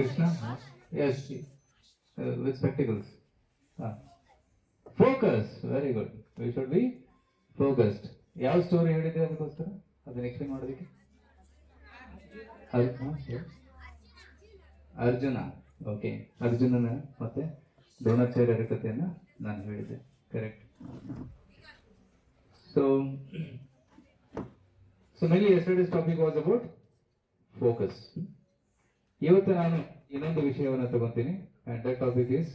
Krishna? Yes. Uh, with spectacles. Ah. Focus. Very good. We should be focused. ಯಾವ story ಹೇಳಿದೆ ಅದಕ್ಕೋಸ್ಕರ ಅದನ್ನ explain ಮಾಡೋದಕ್ಕೆ ಅರ್- ಹಾ, yes. ಅರ್ಜುನ ಓಕೆ ಅರ್ಜುನನ ಮತ್ತೆ ದ್ರೋಣಾಚಾರ್ಯರ ಕಥೆಯನ್ನ ನಾನು ಹೇಳಿದ್ದೆ correct so so ಮೇಲಿ yesterday's topic was about focus ಇವತ್ತು ನಾನು ಇನ್ನೊಂದು ವಿಷಯವನ್ನು ತಗೊಂತೀನಿ and that topic is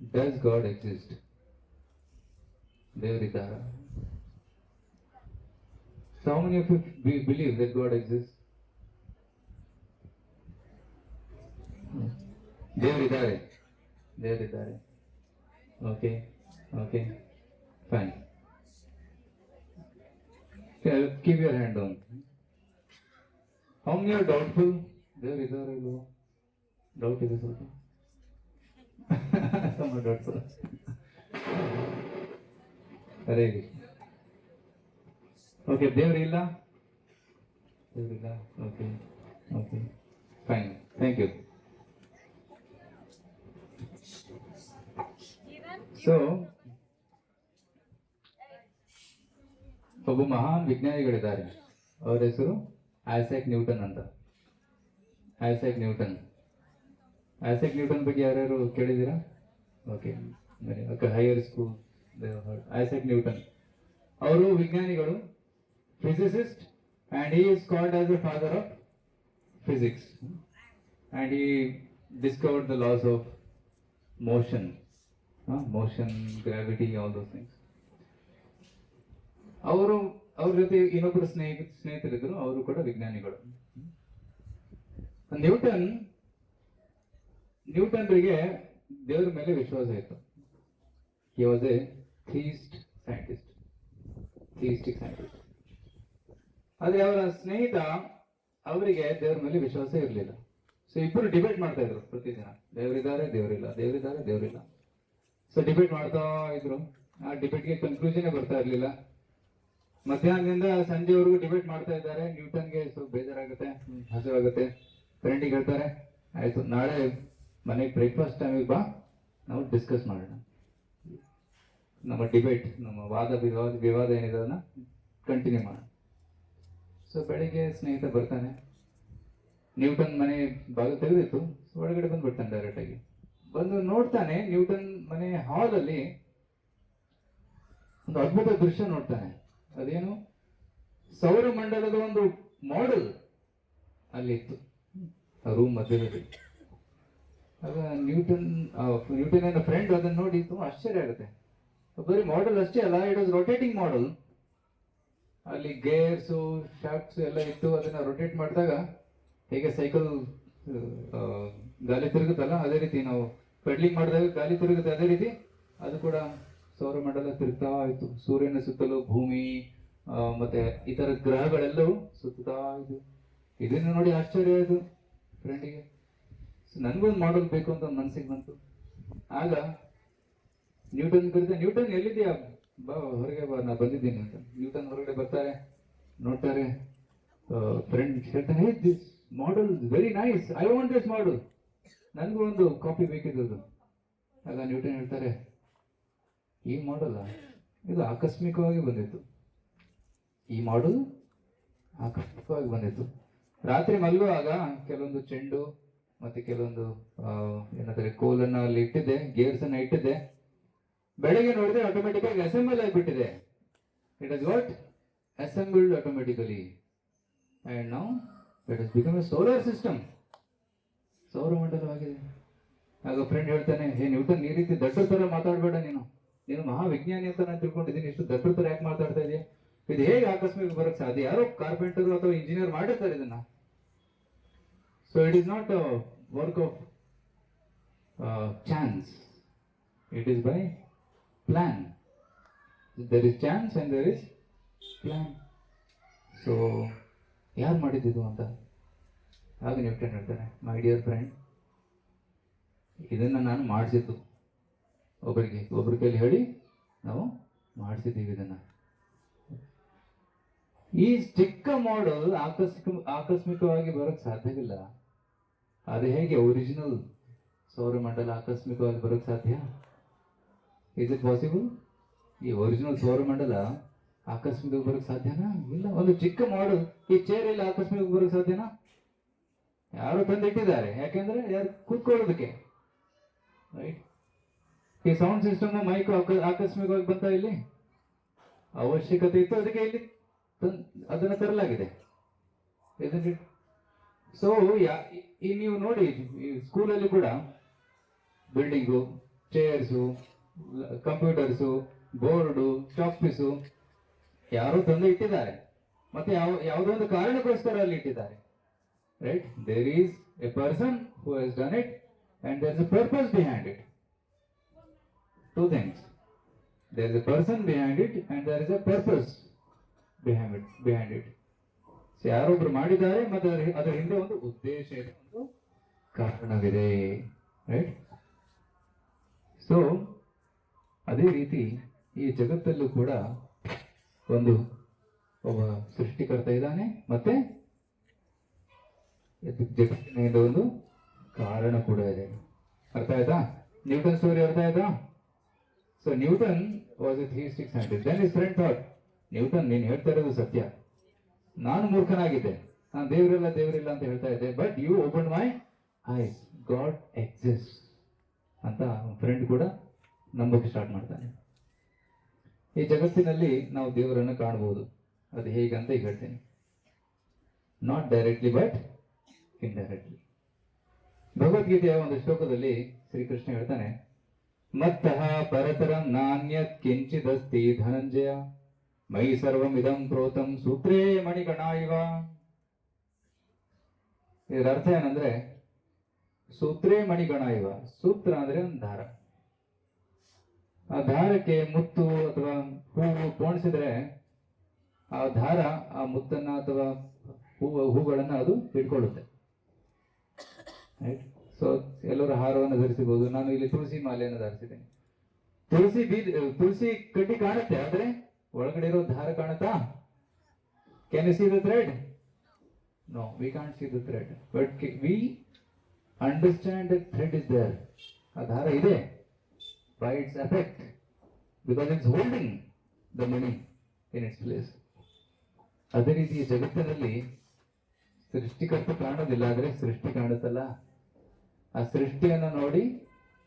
does God exist ದೇವರಿದ್ದಾರ so how many of you believe that God exist ದೇವರಿದ್ದಾರೆ ದೇವರಿದ್ದಾರೆ okay okay fine keep your hand on how many are doubtful ದೇವರಿದ್ದಾರೆ ಇಲ್ವೋ doubt ಇದೆ ಸ್ವಲ್ಪ ತುಂಬ doubt ಹರೇ okay okay ಇಲ್ಲ? ದೇವ್ರಿಲ್ಲ okay okay fine thank you so ಒಬ್ಬ ಮಹಾನ್ ವಿಜ್ಞಾನಿಗಳಿದ್ದಾರೆ. ಅವರ ಹೆಸರು ಐಸಾಕ್ ನ್ಯೂಟನ್ ಅಂತ. Isaac Newton. ಐಸೆಕ್ ನ್ಯೂಟನ್ ಬಗ್ಗೆ ಯಾರ್ಯಾರು ಕೇಳಿದ್ದೀರಾ? Okay okay higher school Isaac Newton. ಅವರು ವಿಜ್ಞಾನಿಗಳು physicist and he is called as the father of physics and he discovered the laws of motion motion gravity all those things ಅವರು, ಅವ್ರ ಜೊತೆ ಇನ್ನೊಬ್ಬರು ಸ್ನೇಹಿತ ಸ್ನೇಹಿತರಿದ್ರು ಅವರು ಕೂಡ ವಿಜ್ಞಾನಿಗಳು. ನ್ಯೂಟನ್, ನ್ಯೂಟನ್ರಿಗೆ ದೇವರ ಮೇಲೆ ವಿಶ್ವಾಸ ಇತ್ತು. He was a theist scientist theistic scientist ಆದ್ರೆ ಅವರ ಸ್ನೇಹಿತ ಅವರಿಗೆ ದೇವರ ಮೇಲೆ ವಿಶ್ವಾಸ ಇರಲಿಲ್ಲ. ಸೊ ಇಬ್ಬರು ಡಿಬೇಟ್ ಮಾಡ್ತಾ ಇದ್ರು ಪ್ರತಿದಿನ ದೇವರಿದ್ದಾರೆ, ದೇವರಿಲ್ಲ. ದೇವರಿದ್ದಾರೆ, ದೇವರಿಲ್ಲ. ಸೊ ಡಿಬೇಟ್ ಮಾಡ್ತಾ ಇದ್ರು. ಆ ಡಿಬೇಟ್ಗೆ ಕನ್ಕ್ಲೂಷನ್ ಬರ್ತಾ ಇರಲಿಲ್ಲ. ಮಧ್ಯಾಹ್ನದಿಂದ ಸಂಜೆವರೆಗೂ ಡಿಬೇಟ್ ಮಾಡ್ತಾ ಇದ್ದಾರೆ. ನ್ಯೂಟನ್ಗೆ ಸ್ವಲ್ಪ ಬೇಜಾರಾಗುತ್ತೆ, ಹಸಿವಾಗುತ್ತೆ. ಫ್ರೆಂಡಿಗೆ ಹೇಳ್ತಾರೆ, ಆಯಿತು, ನಾಳೆ ಮನೆಗೆ ಬ್ರೇಕ್ಫಾಸ್ಟ್ ಟೈಮಿಗೆ ಬಾ, ನಾವು ಡಿಸ್ಕಸ್ ಮಾಡೋಣ. ನಮ್ಮ ಡಿಬೇಟ್ ನಮ್ಮ ವಾದ ವಿವಾದ ವಿವಾದ ಏನಿದೆ ಅದನ್ನ ಕಂಟಿನ್ಯೂ ಮಾಡೋಣ. ಸೊ ಬೆಳಿಗ್ಗೆ ಸ್ನೇಹಿತ ಬರ್ತಾನೆ. ನ್ಯೂಟನ್ ಮನೆ ಬಾಗಿಲು ತೆಗೆದಿತ್ತು ಒಳಗಡೆ ಬಂದ್ಬಿಡ್ತಾನೆ ಡೈರೆಕ್ಟ್ ಆಗಿ. ಬಂದು ನೋಡ್ತಾನೆ ನ್ಯೂಟನ್ ಮನೆ ಹಾಲಲ್ಲಿ ಒಂದು ಅದ್ಭುತ ದೃಶ್ಯ ನೋಡ್ತಾನೆ. ಅದೇನು? ಸೌರಮಂಡಲದ ಒಂದು ಮಾಡೆಲ್ ಅಲ್ಲಿ ಇತ್ತು ರೂಮ್ ಮಧ್ಯದಲ್ಲಿ ಆಗ ನ್ಯೂಟನ್ ನ್ಯೂಟನ್ ಫ್ರೆಂಡ್ ಅದನ್ನ ನೋಡಿ ತುಂಬಾ ಆಶ್ಚರ್ಯ ಆಗುತ್ತೆ. ಬರೀ ಮಾಡೆಲ್ ಅಷ್ಟೇ ಅಲ್ಲ ಇಟ್ ವಾಸ್ ರೊಟೇಟಿಂಗ್ ಮಾಡೆಲ್ ಅಲ್ಲಿ ಗೇರ್ಸು ಶಾಫ್ಟ್ಸ್ ಎಲ್ಲ ಇತ್ತು ಅದನ್ನ ರೊಟೇಟ್ ಮಾಡಿದಾಗ ಹೇಗೆ ಸೈಕಲ್ ಗಾಲಿ ತಿರುಗುತ್ತಲ್ಲ, ಅದೇ ರೀತಿ ನಾವು ಪೆಡ್ಲಿಂಗ್ ಮಾಡಿದಾಗ ಗಾಲಿ ತಿರುಗುತ್ತೆ, ಅದೇ ರೀತಿ ಅದು ಕೂಡ ಸೌರಮಂಡಲ ತಿರುಗ್ತಾ ಇತ್ತು. ಸೂರ್ಯನ ಸುತ್ತಲೂ ಭೂಮಿ ಮತ್ತೆ ಇತರ ಗ್ರಹಗಳೆಲ್ಲವೂ ಸುತ್ತಾ ಇದ್ವು. ಇದನ್ನು ನೋಡಿ ಆಶ್ಚರ್ಯ ಆಯ್ತು. ಫ್ರೆಂಡಿಗೆ ನನಗೊಂದು ಮಾಡಲ್ ಬೇಕು ಅಂತ ಮನಸ್ಸಿಗೆ ಬಂತು. ಆಗ ನ್ಯೂಟನ್ ಕರಿತ ನ್ಯೂಟನ್ ಎಲ್ಲಿದೆಯಾ? ಬಾ, ಹೊರಗೆ ಬಾ, ನಾ ಬಂದಿದ್ದೀನಿ ಅಂತ. ನ್ಯೂಟನ್ ಹೊರಗಡೆ ಬರ್ತಾರೆ, ನೋಡ್ತಾರೆ ಫ್ರೆಂಡ್ ಹೇಳ್ತಾನೆ hey this model very nice I want this model ನನಗೂ ಒಂದು ಕಾಪಿ ಬೇಕಿದ್ದು ಆಗ ನ್ಯೂಟನ್ ಹೇಳ್ತಾರೆ, ಈ ಮಾಡಲ್ಲ ಇದು ಆಕಸ್ಮಿಕವಾಗಿ ಬಂದಿತ್ತು. ಈ ಮಾಡಲ್ ಆಕಸ್ಮಿಕವಾಗಿ ಬಂದಿತ್ತು. ರಾತ್ರಿ ಮಲಗುವಾಗ ಕೆಲವೊಂದು ಚೆಂಡು ಮತ್ತೆ ಕೆಲವೊಂದು ಏನಂತಾರೆ, ಕೋಲನ್ನ ಅಲ್ಲಿ ಇಟ್ಟಿದ್ದೆ, ಗೇರ್ಸ್ ಅನ್ನ ಇಟ್ಟಿದ್ದೆ. ಬೆಳಗ್ಗೆ ನೋಡಿದ್ರೆ ಆಟೋಮೆಟಿಕ್ ಆಗಿ ಅಸೆಂಬಲ್ ಆಗಿಬಿಟ್ಟಿದೆ. It is what assembled automatically and now it is become a solar system ಸೌರಮಂಡಲವಾಗಿದೆ ಆಗ ಫ್ರೆಂಡ್ ಹೇಳ್ತಾನೆ ಏ ನ್ಯೂಟನ್ ಈ ರೀತಿ ದಟ್ಟ ತರ ಮಾತಾಡಬೇಡ ನೀನು. ನೀನು ಮಹಾವಿಜ್ಞಾನಿ ಅಂತ ನಾನು ತಿಳ್ಕೊಂಡಿದ್ದೀನಿ. ಇಷ್ಟು ದಟ್ಟ ತರ ಯಾಕೆ ಮಾತಾಡ್ತಾ ಇದೆಯಾ? ಇದು ಹೇಗೆ ಆಕಸ್ಮಿಕ ಬರಕ್ ಸಾಧ್ಯ? ಯಾರೋ ಕಾರ್ಪೆಂಟರ್ ಅಥವಾ ಇಂಜಿನಿಯರ್ ಮಾಡಿರ್ತಾರೆ ಇದನ್ನ. So it a not work of chance. It is by plan. There is chance and there is plan. ಸೊ ಯಾರು ಮಾಡಿದ್ದು ಅಂತ ಆಗ ನ್ಯೂಟನ್ ಹೇಳ್ತಾನೆ ಮೈ ಡಿಯರ್ ಫ್ರೆಂಡ್ ಇದನ್ನು ನಾನು ಮಾಡಿಸಿದ್ದು ಒಬ್ಬರಿಗೆ ಒಬ್ಬರ ಕೈಲಿ ಹೇಳಿ ನಾವು ಮಾಡಿಸಿದ್ದೀವಿ ಇದನ್ನು ಈ ಚಿಕ್ಕ ಮಾಡಲ್ ಆಕಸ್ಮಿಕ, ಆಕಸ್ಮಿಕವಾಗಿ ಬರೋಕ್ಕೆ ಸಾಧ್ಯವಿಲ್ಲ ಅದು ಹೇಗೆ ಒರಿಜಿನಲ್ ಸೌರಮಂಡಲ ಆಕಸ್ಮಿಕವಾಗಿ ಬರೋಕ್ಕೆ ಸಾಧ್ಯ? ಇಸ್ ಇಟ್ ಪಾಸಿಬಲ್ ಈ ಒರಿಜಿನಲ್ ಸೌರಮಂಡಲ ಆಕಸ್ಮಿಕವಾಗಿ ಬರೋಕ್ಕೆ ಸಾಧ್ಯನಾ? ಇಲ್ಲ, ಒಂದು ಚಿಕ್ಕ ಮಾಡು ಈ ಚೇರ್ ಆಕಸ್ಮಿಕವಾಗಿ ಬರೋಕ್ಕೆ ಸಾಧ್ಯನಾ? ಯಾರು ತಂದಿಟ್ಟಿದ್ದಾರೆ, ಯಾಕೆಂದ್ರೆ ಯಾರು ಕೂತ್ಕೊಳ್ಳೋದಕ್ಕೆ ರೈಟ್ ಈ ಸೌಂಡ್ ಸಿಸ್ಟಮ್ ಮೈಕ್ ಆಕಸ್ಮಿಕವಾಗಿ ಬಂತ ಇಲ್ಲಿ? ಅವಶ್ಯಕತೆ ಇತ್ತು, ಅದಕ್ಕೆ ಇಲ್ಲಿ ಅದನ್ನ ತರಲಾಗಿದೆ. ಸೊ ಈ ನೀವು ನೋಡಿ ಸ್ಕೂಲಲ್ಲಿ ಕೂಡ building chairs computers board chalkpiece ಯಾರೋ ತಂದು ಇಟ್ಟಿದ್ದಾರೆ. ಮತ್ತೆ ಯಾವ, ಯಾವುದೋ ಒಂದು ಕಾರಣಕ್ಕೋಸ್ಕರ ಅಲ್ಲಿ ಇಟ್ಟಿದ್ದಾರೆ. Right there is a person who has done it and there is a purpose behind it two things there is a person behind it and there is a purpose behind it behind it ಯಾರೊಬ್ರು ಮಾಡಿದ್ದಾರೆ, ಮತ್ತೆ ಅದರ ಹಿಂದೆ ಒಂದು ಉದ್ದೇಶ ಇದೆ, ಒಂದು ಕಾರಣವಿದೆ right so ಅದೇ ರೀತಿ ಈ ಜಗತ್ತಲ್ಲೂ ಕೂಡ ಒಂದು ಒಬ್ಬ ಸೃಷ್ಟಿಕರ್ತ ಇದ್ದಾನೆ, ಮತ್ತೆ ಇದು ಜಗತ್ತಿನ ಹಿಂದೆ ಒಂದು ಕಾರಣ ಕೂಡ ಇದೆ. ಅರ್ಥ ಆಯ್ತಾ? ನ್ಯೂಟನ್ ಸ್ಟೋರಿ ಅರ್ಥ ಆಯ್ತಾ? So Newton was a theistic scientist then his friend thought Newton ನೀನು ಹೇಳ್ತಾ ಇರೋದು ಸತ್ಯ. ನಾನು ಮೂರ್ಖನಾಗಿದ್ದೆ. ನಾನು ದೇವರಿಲ್ಲ ದೇವರಿಲ್ಲ ಅಂತ ಹೇಳ್ತಾ ಇದ್ದೆ. But you open my eyes God exist ಅಂತ ಫ್ರೆಂಡ್ ಕೂಡ ನಂಬಕ್ಕೆ ಸ್ಟಾರ್ಟ್ ಮಾಡ್ತಾನೆ. ಈ ಜಗತ್ತಿನಲ್ಲಿ ನಾವು ದೇವರನ್ನು ಕಾಣಬಹುದು. ಅದು ಹೇಗೆ ಅಂತ ಈಗ ಹೇಳ್ತೇನೆ. ನಾಟ್ ಡೈರೆಕ್ಟ್ಲಿ ಬಟ್ ಇಂಡೈರೆಕ್ಟ್ಲಿ ಭಗವದ್ಗೀತೆಯ ಒಂದು ಶ್ಲೋಕದಲ್ಲಿ ಶ್ರೀಕೃಷ್ಣ ಹೇಳ್ತಾನೆ ಮತ್ತಹ ಪರತರಂ ನಾಣ್ಯ ಕಿಂಚಿದಸ್ತಿ ಧನಂಜಯ. ಮೈ ಸರ್ವಂ ಇದಂ ಪ್ರೋತಂ ಸೂತ್ರೇ ಮಣಿಗಣ ಇವ ಇದರ ಅರ್ಥ ಏನಂದ್ರೆ ಸೂತ್ರೇ ಮಣಿಗಣ ಇವ ಸೂತ್ರ ಅಂದ್ರೆ ಒಂದು ದಾರ। ಆ ದಾರಕ್ಕೆ ಮುತ್ತು ಅಥವಾ ಹೂವು ಪೋಣಿಸಿದ್ರೆ, ಆ ದಾರ ಆ ಮುತ್ತನ್ನ ಅಥವಾ ಹೂವು ಹೂಗಳನ್ನ ಅದು ಹಿಡ್ಕೊಳ್ಳುತ್ತೆ ರೈಟ್ ಸೊ ಎಲ್ಲರೂ ಹಾರವನ್ನು ಧರಿಸಬಹುದು. ನಾನು ಇಲ್ಲಿ ತುಳಸಿ ಮಾಲೆಯನ್ನು ಧರಿಸಿದ್ದೇನೆ. ತುಳಸಿ ಬೀದಿ ತುಳಸಿ ಕಡ್ಡಿ ಕಾಣುತ್ತೆ, ಆದ್ರೆ ಒಳಗಡೆ ಇರೋ ದಾರ ಕಾಣುತ್ತಾ? Can you see the thread no we can't see the thread but we understand the thread is there ಆ ದಾರ ಇದೆ. By its effect because it's holding the money in its place ಅದೇ ರೀತಿ ಜಗತ್ತಿನಲ್ಲಿ ಸೃಷ್ಟಿಕರ್ತ ಕಾಣೋದಿಲ್ಲ ಆದರೆ ಸೃಷ್ಟಿ ಕಾಣುತ್ತಲ್ಲ. ಆ ಸೃಷ್ಟಿಯನ್ನು ನೋಡಿ,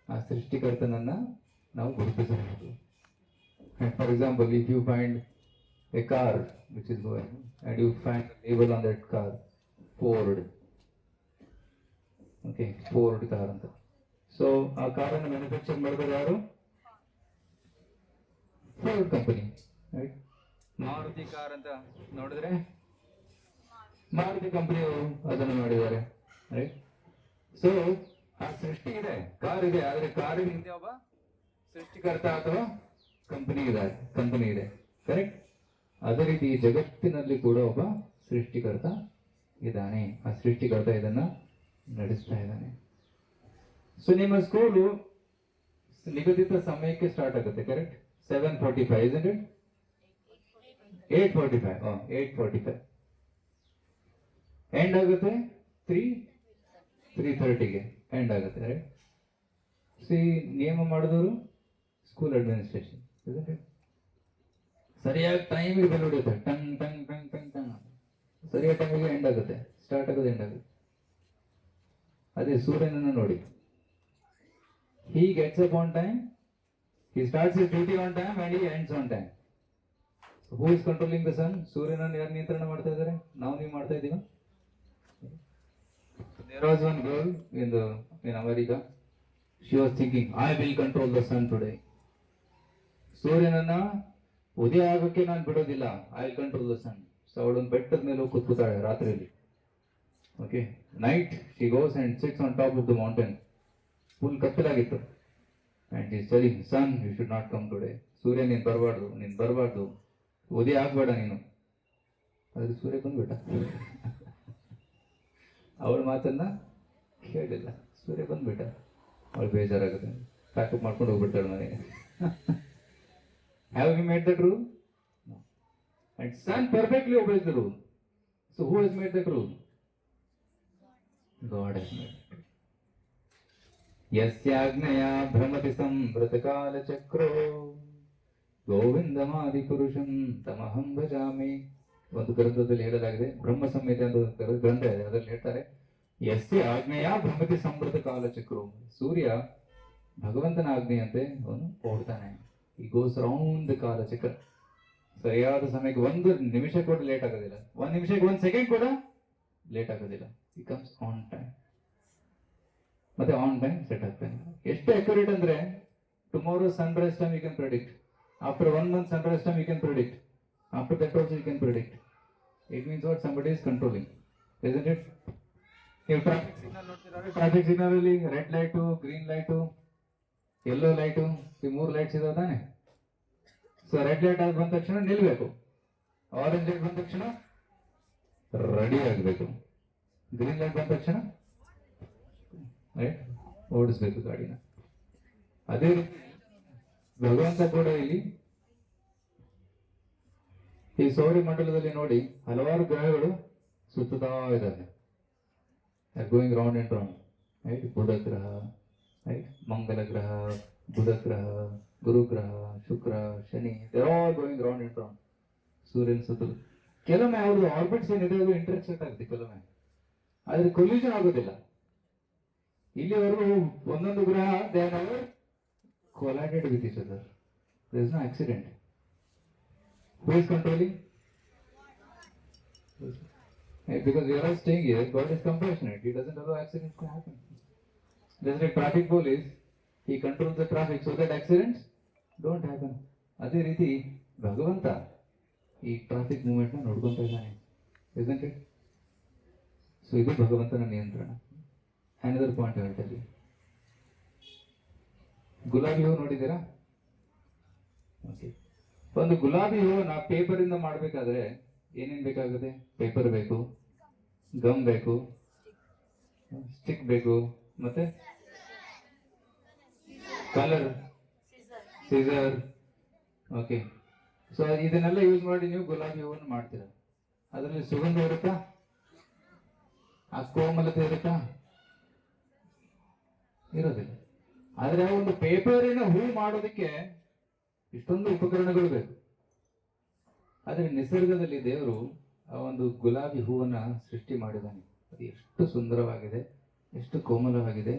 ಆ ಸೃಷ್ಟಿಕರ್ತನನ್ನ ನಾವು ಗುರುತಿಸಬಹುದು. For example if you find a car which is and you find find label on that car Ford okay Ford car ಅಂತ. ಸೊ ಆ ಕಾರನ್ನು ಮ್ಯಾನುಫ್ಯಾಕ್ಚರ್ ಮಾಡಿದ್ರೆ ಯಾರು? Ford company right Maruti car ಅಂತ ನೋಡಿದ್ರೆ? ಮಾರುತಿ ಕಂಪನಿಯವರು ಅದನ್ನು ಮಾಡಿದ್ದಾರೆ ರೈಟ್ ಸೊ ಆ ಸೃಷ್ಟಿ ಇದೆ ಕಾರ್ ಇದೆ ಆದರೆ ಕಾರಿನ ಹಿಂದೆ ಒಬ್ಬ? ಸೃಷ್ಟಿಕರ್ತ ಅಥವಾ ಕಂಪನಿ ಇದೆ ಕಂಪನಿ ಇದೆ. ಕರೆಕ್ಟ್ ಅದೇ ರೀತಿ ಈ ಜಗತ್ತಿನಲ್ಲಿ ಕೂಡ ಒಬ್ಬ ಸೃಷ್ಟಿಕರ್ತ ಇದ್ದಾನೆ. ಆ ಸೃಷ್ಟಿಕರ್ತ ಇದನ್ನ ನಡೆಸ್ತಾ ಇದ್ದಾನೆ. ಸೊ ನಿಮ್ಮ ಸ್ಕೂಲು ನಿಗದಿತ ಸಮಯಕ್ಕೆ ಸ್ಟಾರ್ಟ್ ಆಗುತ್ತೆ correct seven forty five is it eight forty five eight forty five end ಆಗುತ್ತೆ ತ್ರೀ ತ್ರೀ ಥರ್ಟಿಗೆ ಎಂಡ್ ಆಗುತ್ತೆ ರೈಟ್ ಸಿ ನಿಯಮ ಮಾಡಿದವರು ಸ್ಕೂಲ್ ಅಡ್ಮಿನಿಸ್ಟ್ರೇಷನ್ ಸರಿಯಾಗಿ ಟೈಮಿಗೆ ಬೆಲ್ ಹೊಡೆಯುತ್ತೆ ಟಂಗ್ ಟಂಗ್ ಟಂಗ್ ಟಂಗ್ ಟಂಗ್. ಸರಿಯಾದ ಟೈಮಿಗೆ ಎಂಡ್ ಆಗುತ್ತೆ. ಸ್ಟಾರ್ಟ್ ಆಗೋದು ಎಂಡ್ ಆಗುತ್ತೆ. ಅದೇ ಸೂರ್ಯನನ್ನು ನೋಡಿ. He gets up on time he starts duty on time and he ends on time who is controlling the sun ಸೂರ್ಯನನ್ನು ಯಾರು ನಿಯಂತ್ರಣ ಮಾಡ್ತಾ ಇದ್ದಾರೆ? ನಾವು ನೀವು ಮಾಡ್ತಾ ಇದ್ದೀವಿ there was one girl in in America she was thinking I will control the sun today ಸೂರ್ಯನನ್ನ ಉದಯ ಆಗೋಕ್ಕೆ ನಾನು ಬಿಡೋದಿಲ್ಲ. I control the sun so ಅವಳೊಂದು ಬೆಟ್ಟದ ಮೇಲೆ ಹೋಗಿ ರಾತ್ರಿಯಲ್ಲಿ. Okay night she goes and sits on top of the mountain full ಕತ್ತಲಾಗಿತ್ತು. And is ಸರಿ sun you should not come today ಸೂರ್ಯ, ನೀನು ಬರಬಾರ್ದು ನೀನು ಬರಬಾರ್ದು. ಉದಯ ಆಗಬೇಡ ನೀನು. ಅದ್ರ ಸೂರ್ಯ ಬಂದ್ಬಿಟ್ಟ. ಅವಳ ಮಾತನ್ನ ಕೇಳಿಲ್ಲ. ಸೂರ್ಯ ಬಂದ್ಬಿಟ್ಟ. ಅವಳು ಬೇಜಾರಾಗುತ್ತೆ. ಪ್ಯಾಕಪ್ ಮಾಡ್ಕೊಂಡು ಹೋಗ್ಬಿಡ್ತಾಳೆ ಮನೆಗೆ. Have you made that rule and sun perfectly obeys the rule so who has made that rule God has made it. यस्याज्ञया भ्रमति संवृतकालचक्रो ಗೋವಿಂದಮಾದಿಪುರುಷಂ ತಮಹಂ ಭಜಾಮಿ ಒಂದು ಗ್ರಂಥದಲ್ಲಿ ಹೇಳಲಾಗಿದೆ ಬ್ರಹ್ಮ ಸಂಹಿತೆ ಅಂತ ಒಂದು ಗ್ರ- ಗ್ರಂಥ ಇದೆ ಅದರಲ್ಲಿ ಹೇಳ್ತಾರೆ ಎಸ್ಯ ಆಜ್ಞೆಯ ಭ್ರಮತಿ ಸಂವೃತ ಕಾಲಚಕ್ರು ಸೂರ್ಯ ಭಗವಂತನ ಆಜ್ಞೆಯಂತೆ ಅವನು ಓಡ್ತಾನೆ ಈ ಗೋಸ್ ರೌಂಡ್ ಕಾಲಚಕ್ರ ಸರಿಯಾದ ಸಮಯಕ್ಕೆ ಒಂದು ನಿಮಿಷ ಕೂಡ ಲೇಟ್ ಆಗೋದಿಲ್ಲ. ಒಂದ್ ನಿಮಿಷಕ್ಕೆ ಒಂದ್ ಸೆಕೆಂಡ್ ಕೂಡ ಲೇಟ್ ಆಗೋದಿಲ್ಲ. ಈ ಕಮ್ಸ್ ಆನ್ ಟೈಮ್ ಮತ್ತೆ ಆನ್ ಟೈಮ್ ಸೆಟ್ ಆಗ್ತಾನೆ ಎಷ್ಟು ಅಕ್ಯುರೇಟ್ ಅಂದ್ರೆ tomorrow sunrise time you can predict after one month sunrise time you can predict after that also you can predict it means what somebody is controlling it ನೀವು traffic signal ನೋಡ್ತೀರಾ traffic signal ಅಲ್ಲಿ red light green light yellow light ಈ ಮೂರು lights ಇದಾವೆ ತಾನೆ? So red light ಆಗಿ ಬಂದ ತಕ್ಷಣ ನಿಲ್ಬೇಕು. ಆರೆಂಜ್ ಲೈಟ್ ಬಂದ ತಕ್ಷಣ ರೆಡಿ ಆಗಬೇಕು. ಗ್ರೀನ್ ಲೈಟ್ ಬಂದ ತಕ್ಷಣ ಓಡಿಸ್ಬೇಕು ಗಾಡಿನ. ಅದೇ ರೀತಿ ಭಗವಂತ ಕೂಡ ಇಲ್ಲಿ ಈ ಸೌರ ಮಂಡಲದಲ್ಲಿ ನೋಡಿ ಹಲವಾರು ಗ್ರಹಗಳು ಸುತ್ತುತ್ತಾ ಇದ್ದಾವೆ. Going round and round right Budha ಗ್ರಹ ರೈಟ್ ಮಂಗಲ ಗ್ರಹ, ಬುಧ ಗ್ರಹ, ಗುರು ಗ್ರಹ, Shukra, Shani they're all going round and round ಸೂರ್ಯನ ಸುತ್ತಲೂ. ಕೆಲವೊಮ್ಮೆ ಅವ್ರದ್ದು ಆರ್ಬಿಟ್ಸ್ ಏನಿದೆ ಅದು ಇಂಟರ್ಸೆಕ್ಟ್ ಆಗುತ್ತೆ ಕೆಲವೊಮ್ಮೆ. ಆದ್ರೆ ಕೊಲ್ಯೂಷನ್ ಆಗೋದಿಲ್ಲ. ಇಲ್ಲಿವರೆಗೂ ಒಂದೊಂದು ಗ್ರಹ they never collided with each other there is no accident. Who because controlling? Are all here. God is compassionate. He doesn't allow accidents to happen. Just like traffic police, he controls the traffic so that accidents don't happen. ಅದೇ ರೀತಿ ಭಗವಂತ ಈ traffic movement ನೋಡ್ಕೊತಾ ಇದ್ದಾನೆ. Isn't it? So ಇದು ಭಗವಂತನ ನಿಯಂತ್ರಣ. Another point ಹೇಳ್ತಾರೆ ಗುಲಾಬಿ ಹೂ ನೋಡಿದ್ದೀರಾ? ಓಕೆ ಒಂದು ಗುಲಾಬಿ ಹೂವನ್ನ ಇಂದ ಮಾಡಬೇಕಾದ್ರೆ ಏನೇನು ಬೇಕಾಗುತ್ತೆ? ಪೇಪರ್ ಬೇಕು ಗಮ್ ಬೇಕು ಸ್ಟಿಕ್ ಬೇಕು ಮತ್ತೆ? ಕಲರ್ ಸೀಸರ್ ಓಕೆ ಸೊ ಇದನ್ನೆಲ್ಲ ಯೂಸ್ ಮಾಡಿ ನೀವು ಗುಲಾಬಿ ಹೂವನ್ನು ಮಾಡ್ತೀರಾ. ಅದರಲ್ಲಿ ಸುಗಂಧ ಇರುತ್ತಾ? ಆ ಕೋಮಲತೆ ಇರುತ್ತಾ? ಇರೋದಿಲ್ಲ. ಆದ್ರೆ ಒಂದು ಪೇಪರಿನ ಹೂ ಮಾಡೋದಕ್ಕೆ ಇಷ್ಟೊಂದು ಉಪಕರಣಗಳು ಬೇಕು. ಆದರೆ ನಿಸರ್ಗದಲ್ಲಿ ದೇವರು ಆ ಒಂದು ಗುಲಾಬಿ ಹೂವನ್ನ ಸೃಷ್ಟಿ ಮಾಡಿದ್ದಾನೆ. ಅದು ಎಷ್ಟು ಸುಂದರವಾಗಿದೆ. ಎಷ್ಟು ಕೋಮಲವಾಗಿದೆ,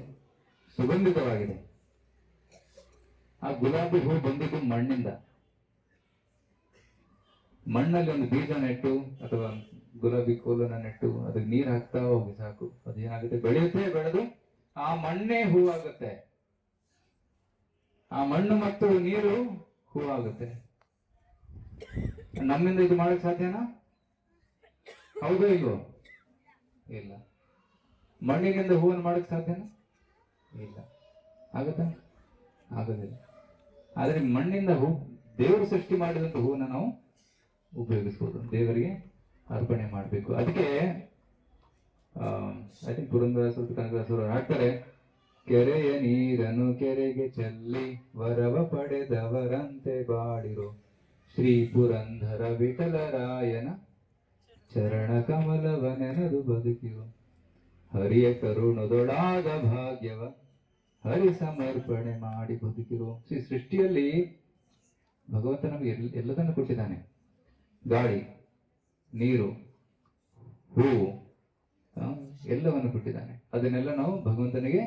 ಸುಗಂಧಿತವಾಗಿದೆ. ಆ ಗುಲಾಬಿ ಹೂ ಬಂದಿದ್ದು ಮಣ್ಣಿಂದ. ಮಣ್ಣಲ್ಲಿ ಒಂದು ಬೀಜ ನೆಟ್ಟು ಅಥವಾ ಗುಲಾಬಿ ಕೋಲನ್ನ ನೆಟ್ಟು ಅದಕ್ಕೆ ನೀರು ಹಾಕ್ತಾ ಹೋಗಿ ಸಾಕು. ಅದೇನಾಗುತ್ತೆ? ಬೆಳೆಯುತ್ತೆ ಬೆಳೆದು ಆ ಮಣ್ಣೇ ಹೂವಾಗುತ್ತೆ ಆ ಮಣ್ಣು ಮತ್ತು ನೀರು ಹೂವಾಗುತ್ತೆ ನಮ್ಮಿಂದ ಇದು ಮಾಡಕ್ ಸಾಧ್ಯನಾ? ಹೌದೋ ಇಲ್ವೋ? ಇಲ್ಲ. ಮಣ್ಣಿನಿಂದ ಹೂವನ್ನು ಮಾಡಕ್ಕೆ ಸಾಧ್ಯನಾ? ಇಲ್ಲ. ಆಗುತ್ತಾ? ಆಗೋದಿಲ್ಲ. ಆದರೆ ಮಣ್ಣಿಂದ ಹೂ, ದೇವರು ಸೃಷ್ಟಿ ಮಾಡಿದಂಥ ಹೂವನ್ನು ನಾವು ಉಪಯೋಗಿಸ್ಬೋದು. ದೇವರಿಗೆ ಅರ್ಪಣೆ ಮಾಡಬೇಕು. ಅದಕ್ಕೆ ಐ ಥಿಂಕ್ ಪುರಂದರಾಸರು, ಕನಕದಾಸರು ಹಾಕ್ತಾರೆ. ಕೆರೆಯ ನೀರನ್ನು ಕೆರೆಗೆ ಚೆಲ್ಲಿ, ವರವ ಪಡೆದವರಂತೆ ಬಾಡಿರೋ ಶ್ರೀ ಪುರಂದರ ವಿಠಲರಾಯನ ಚರಣ ಕಮಲವ ನೆನದು ಬದುಕಿರು ಹರಿಯ ಕರುಣದೊಳಾದ ಭಾಗ್ಯವ ಹರಿ ಸಮರ್ಪಣೆ ಮಾಡಿ ಬದುಕಿರು ಶ್ರೀ ಸೃಷ್ಟಿಯಲ್ಲಿ ಭಗವಂತ ನಮಗೆ ಎಲ್ಲದನ್ನು ಕೊಟ್ಟಿದ್ದಾನೆ. ಗಾಳಿ, ನೀರು ಹೂವು ಎಲ್ಲವನ್ನು ಕೊಟ್ಟಿದ್ದಾನೆ. ಅದನ್ನೆಲ್ಲ ನಾವು ಭಗವಂತನಿಗೆ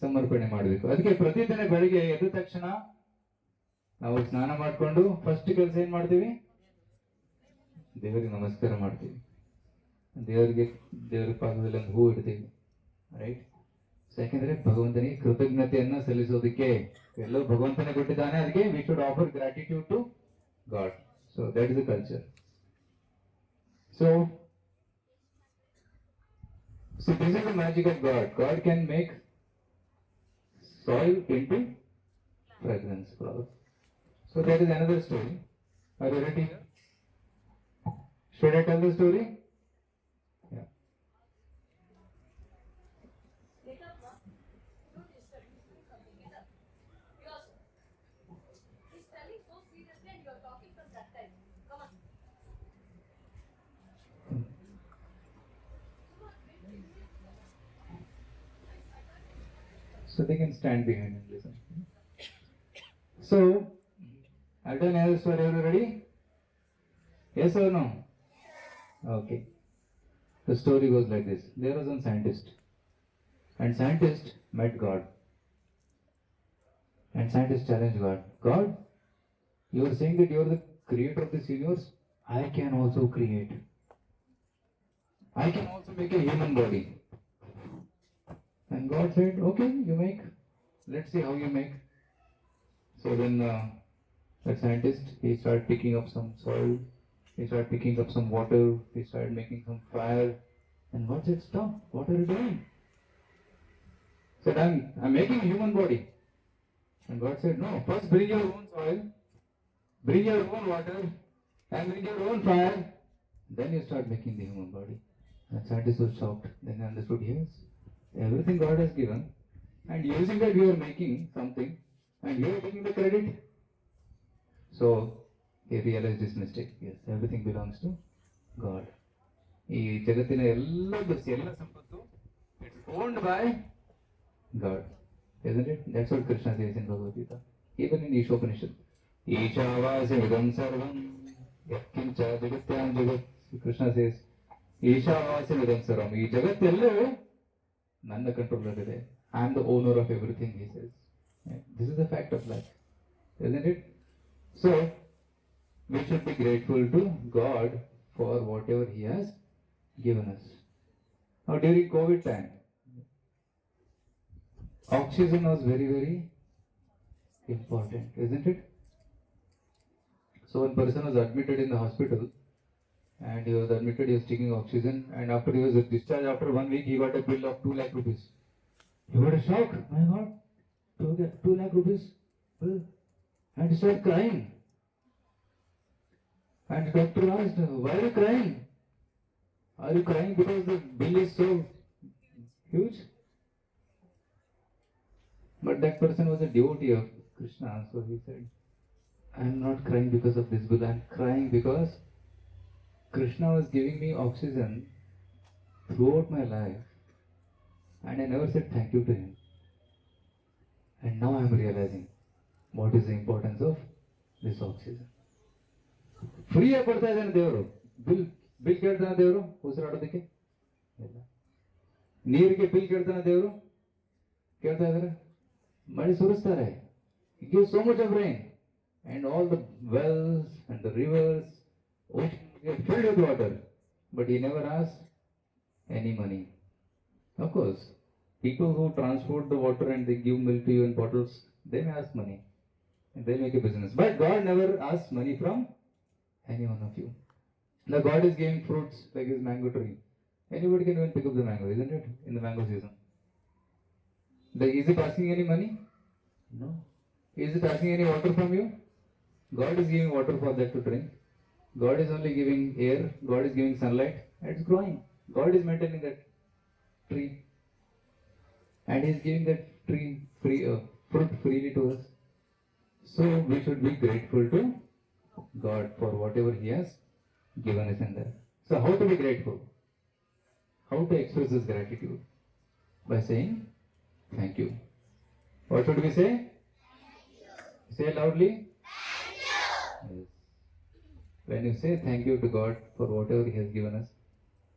ಸಮರ್ಪಣೆ ಮಾಡಬೇಕು. ಅದಕ್ಕೆ ಪ್ರತಿದಿನ ಬೆಳಿಗ್ಗೆ ಎದ್ದ ತಕ್ಷಣ ನಾವು ಸ್ನಾನ ಮಾಡಿಕೊಂಡು ಫಸ್ಟ್ ಕೆಲಸ ಏನ್ ಮಾಡ್ತೀವಿ? ದೇವರಿಗೆ ನಮಸ್ಕಾರ ಮಾಡ್ತೀವಿ. ದೇವರಿಗೆ ದೇವರ ಪಾದದಲ್ಲಿ ಒಂದು ಹೂ ಇಡ್ತೀವಿ ರೈಟ್ ಯಾಕೆಂದ್ರೆ ಭಗವಂತನಿಗೆ ಕೃತಜ್ಞತೆಯನ್ನ ಸಲ್ಲಿಸೋದಕ್ಕೆ ಎಲ್ಲೋ ಭಗವಂತನೇ ಕೊಟ್ಟಿದ್ದಾನೆ ಅದಕ್ಕೆ we should offer gratitude to God so that is the culture so So this is the magic of God. God can make soil into fragrance flower. So that is another story. Are you ready? Should I tell the story? So they can stand behind and listen. So, I've done another story. Are you ready? Yes or no? Okay. The story goes like this. There was one scientist. And scientist met God. And scientist challenged God. God, you are saying that you are the creator of this universe. I can also create. I can also make a human body. And God said, okay, you make. Let's see how you make. So then uh, that scientist, he started picking up some soil. He started picking up some water. He started making some fire. And God said, stop. What are you doing? Said, I'm, I'm making a human body. And God said, no, first bring your own soil, bring your own water, and bring your own fire. Then you start making the human body. And scientists were shocked. Then they understood, yes, everything God has given, and using that you are making something, and you are taking the credit. So he realized his mistake. Yes, everything belongs to God. ಈ ಜಗತ್ತಿನ ಎಲ್ಲದು ಎಲ್ಲ ಸಂಪತ್ತು it's owned by God isn't it? That's what Krishna says in Bhagavad Gita. Even in Ishopanishad. Ishavasya sarvam yatkincha jagatyam jagat. Krishna says, Ishavasya ಇದಂ ಸರ್ವಂ ಈ ಜಗತ್ತೆಲ್ಲೂ ನನ್ನ control ಇದೆ I am the owner of everything he says this is the fact of life isn't it? So, we should be grateful to God for whatever He has given us. Now, during COVID time, oxygen was very, very important, isn't it? So, one person was admitted in the hospital and he was admitted, he was taking oxygen, and after he was discharged, after one week, he got a bill of 2 lakh rupees. He got a shock, my God, 2 lakh, 2 lakh rupees bill. And he started crying. And doctor asked, Why are you crying? Are you crying because the bill is so huge? But that person was a devotee of Krishna, so he said, I am not crying because of this bill, I am crying because Krishna was giving me oxygen throughout my life, and I never said thank you to him. And now I am realizing what is the importance of this oxygen. ಫ್ರೀಯಾಗಿ ಕೊಡ್ತಾ ಇದ್ದಾನೆ ದೇವರು bill bill ಕೇಳ್ತಾನೆ ದೇವರು ಉಸಿರಾಡೋದಕ್ಕೆ ಇಲ್ಲ ನೀರಿಗೆ bill ಕೇಳ್ತಾನೆ ದೇವರು ಕೇಳ್ತಾ ಇದಾರೆ ಮಳೆ ಸುರಿಸ್ತಾರೆ give so much of rain and all the wells and the rivers filled with water, but he never asked any money. Of course, people who transport the water and they give milk to you in bottles, they may ask money and they make a business. But God never asks money from any one of you. Now, God is giving fruits like his mango tree. Anybody can even pick up the mango, isn't it? In the mango season. The, is it asking any money? No. Is it asking any water from you? God is giving water for that to drink. God is only giving air, God is giving sunlight, it's growing. God is maintaining that tree. And He is giving that tree free uh, fruit freely to us. So we should be grateful to God for whatever He has given us in there. So how to be grateful? How to express this gratitude? By saying thank you. What should we say? Say loudly. When you say thank you to God for whatever He has given us,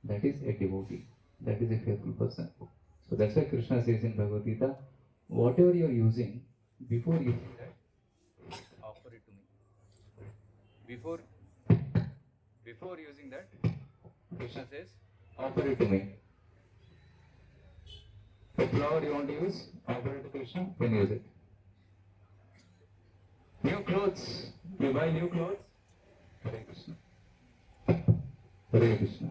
that is a devotee. That is a faithful person. So that's why Krishna says in Bhagavad Gita, whatever you are using, before you do that, offer it to me. Before, before using that, Krishna says, offer it to me. The flower you want to use, offer it to Krishna, then use it. New clothes, you buy new clothes, Krishna Krishna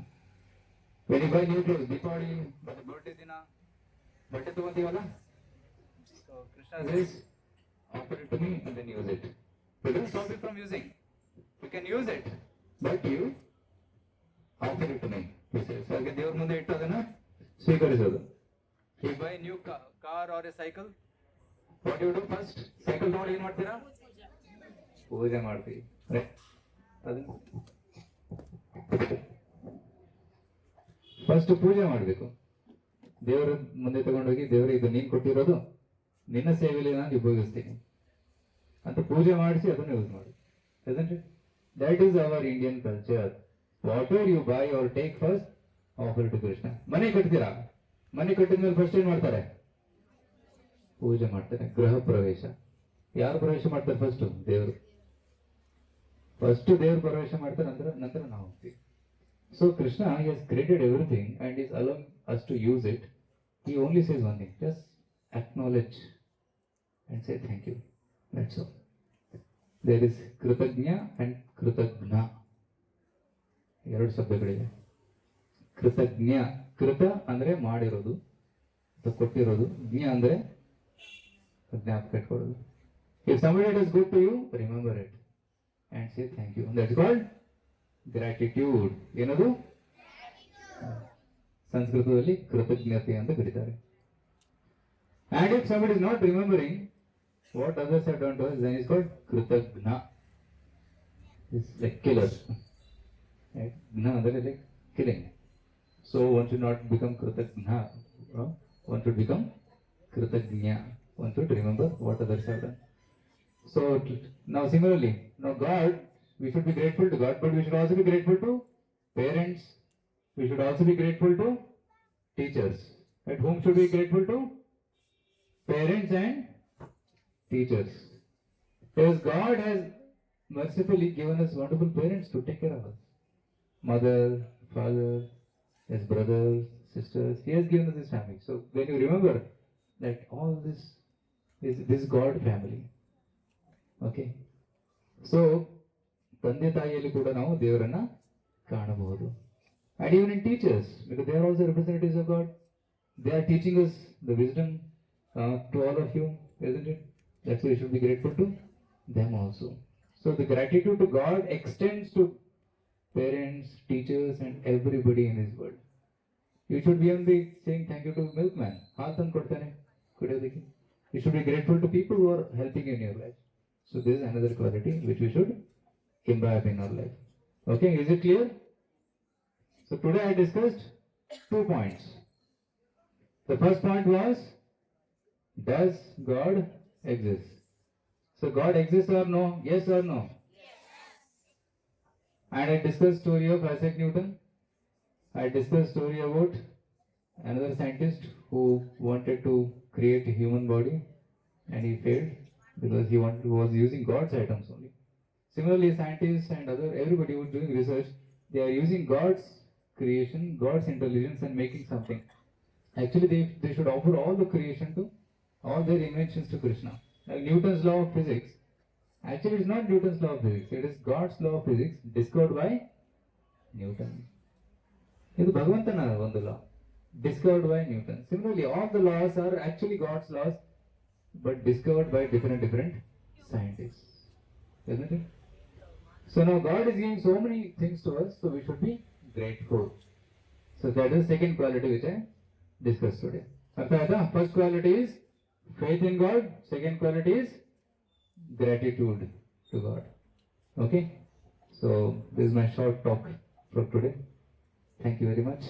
very fine you too Deepavali ಮತ್ತೆ birthday ದಿನ ಬಟ್ಟೆ ತಗೊಂತೀವಲ್ಲ Krishna please offer it to me and then use it because stop from using you can use it but you offer it to me sir ಅದಕ್ಕೆ ದೇವ್ರ ಮುಂದೆ ಇಟ್ಟು ಅದನ್ನ ಸ್ವೀಕರಿಸೋದು. You buy new car or a cycle what you do first cycle ತಗೊಂಡು ಏನ್ ಮಾಡ್ತೀರಾ? ಪೂಜೆ. ಮಾಡ್ತೀವಿ. ರೈಟ್ ಅದನ್ನ ಫಸ್ಟ್ ಪೂಜೆ ಮಾಡಬೇಕು. ದೇವರ ಮುಂದೆ ತಗೊಂಡೋಗಿ ದೇವರ, ಇದು ನೀನು ಕೊಟ್ಟಿರೋದು, ನಿನ್ನ ಸೇವೆಯಲ್ಲಿ ನಾನು ಉಪಯೋಗಿಸ್ತೀನಿ. ಅಂತ ಪೂಜೆ ಮಾಡಿಸಿ ಅದನ್ನು ಯೂಸ್ ಮಾಡಿ. Isn't it? Is our Indian Indian culture. Whatever you buy our take first offer to Krishna ಮನೆ ಕಟ್ತೀರಾ? ಮನೆ ಕಟ್ಟಿದ ಮೇಲೆ ಫಸ್ಟ್ ಏನು ಮಾಡ್ತಾರೆ? ಪೂಜೆ ಮಾಡ್ತಾರೆ. ಗೃಹ ಪ್ರವೇಶ. ಯಾರು ಪ್ರವೇಶ ಮಾಡ್ತಾರೆ ಫಸ್ಟ್ ದೇವರು. ಫಸ್ಟ್ ದೇವ್ರ ಪ್ರವೇಶ ಮಾಡ್ತಾರೆ, ನಂತರ ನಂತರ ನಾವು ಹೋಗ್ತೀವಿ. So Krishna has created everything and is allowing us to use it he only says one thing just acknowledge and say thank you that's all there is ಕೃತಜ್ಞ and ಕೃತಜ್ಞ ಎರಡು ಶಬ್ದಗಳಿವೆ. ಕೃತಜ್ಞ ಕೃತ ಅಂದ್ರೆ ಮಾಡಿರೋದು ಕೊಟ್ಟಿರೋದು. ಜ್ಞ ಅಂದ್ರೆ ಜ್ಞಾಪಕ ಇಟ್ಕೊಳ್ಳೋದು. If somebody it is good to you remember it. And say thank you that's called gratitude ಏನದು ಸಂಸ್ಕೃತದಲ್ಲಿ ಕೃತಜ್ಞತೆ ಅಂತ ಕರೀತಾರೆ And if somebody is not remembering what others have done to us then is called ಕೃತಜ್ಞ is like killer right ಜ್ಞ ಅಂದರೆ like killing so one should not become ಕೃತಜ್ಞ uh, one should become ಕೃತಜ್ಞ one should remember what others have done so t- now similarly now god we should be grateful to god but we should also be grateful to parents we should also be grateful to teachers. At whom should we be grateful to? Parents and teachers. Because God has mercifully given us wonderful parents to take care of us. Mother, father, his brothers, sisters. He has given us this family. So when you remember that all this is this God family. Okay. So ತಂದೆ ತಾಯಿಯಲ್ಲಿ ಕೂಡ ನಾವು ದೇವರನ್ನ ಕಾಣಬಹುದು and even in teachers because they are also representatives of God. They are teaching us the wisdom uh, to all of you, isn't it? That's why we should be grateful to them also. So the gratitude to God extends to parents, teachers, and everybody in this world. You should be only saying thank you to milkman. ಹಾಲು ತಂದು ಕೊಡ್ತಾನೆ ಕುಡಿಯೋದಕ್ಕೆ You should be grateful to people who are helping you in your life. so this is another quality which we should imbibe in our life. Okay, is it clear? So today I discussed two points. The first point was, does God exist? So God exists or no? Yes or no? Yes. And I discussed story of Isaac Newton. I discussed story about another scientist who wanted to create a human body and he failed because he wanted, was using God's items only. Similarly, scientists and other everybody who is doing research, they are using God's creation, God's intelligence, and making something. Actually, they, they should offer all the creation to all their inventions to Krishna. Like Newton's law of physics. Actually, it's not Newton's law of physics. It is God's law of physics discovered by Newton. ಇದು ಭಗವಂತನ ಒಂದು law discovered by Newton similarly all the laws are actually God's laws but discovered by different different scientists. Isn't it? So now God is giving so many things to us, so we should be grateful. So that is second quality which I discussed today. Arthat, first quality is faith in God, second quality is gratitude to God. Okay? So this is my short talk for today. Thank you very much.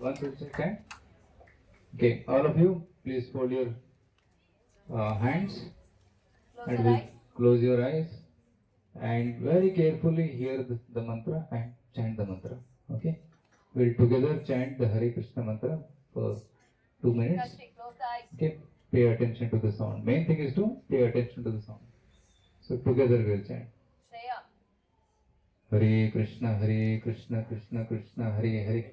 One time. Okay, all of you, please hold your uh, hands Close and your close your eyes and very carefully hear the, the mantra and chant the mantra. Okay, we'll together chant the Hare Krishna mantra for two minutes. Okay, pay attention to the sound. Main thing is to pay attention to the sound. So together we'll chant. Shreya. Hare Krishna, Hare Krishna, Krishna Krishna, Hare Hare,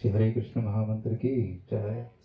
Shri हरे कृष्ण महामंत्र की जय।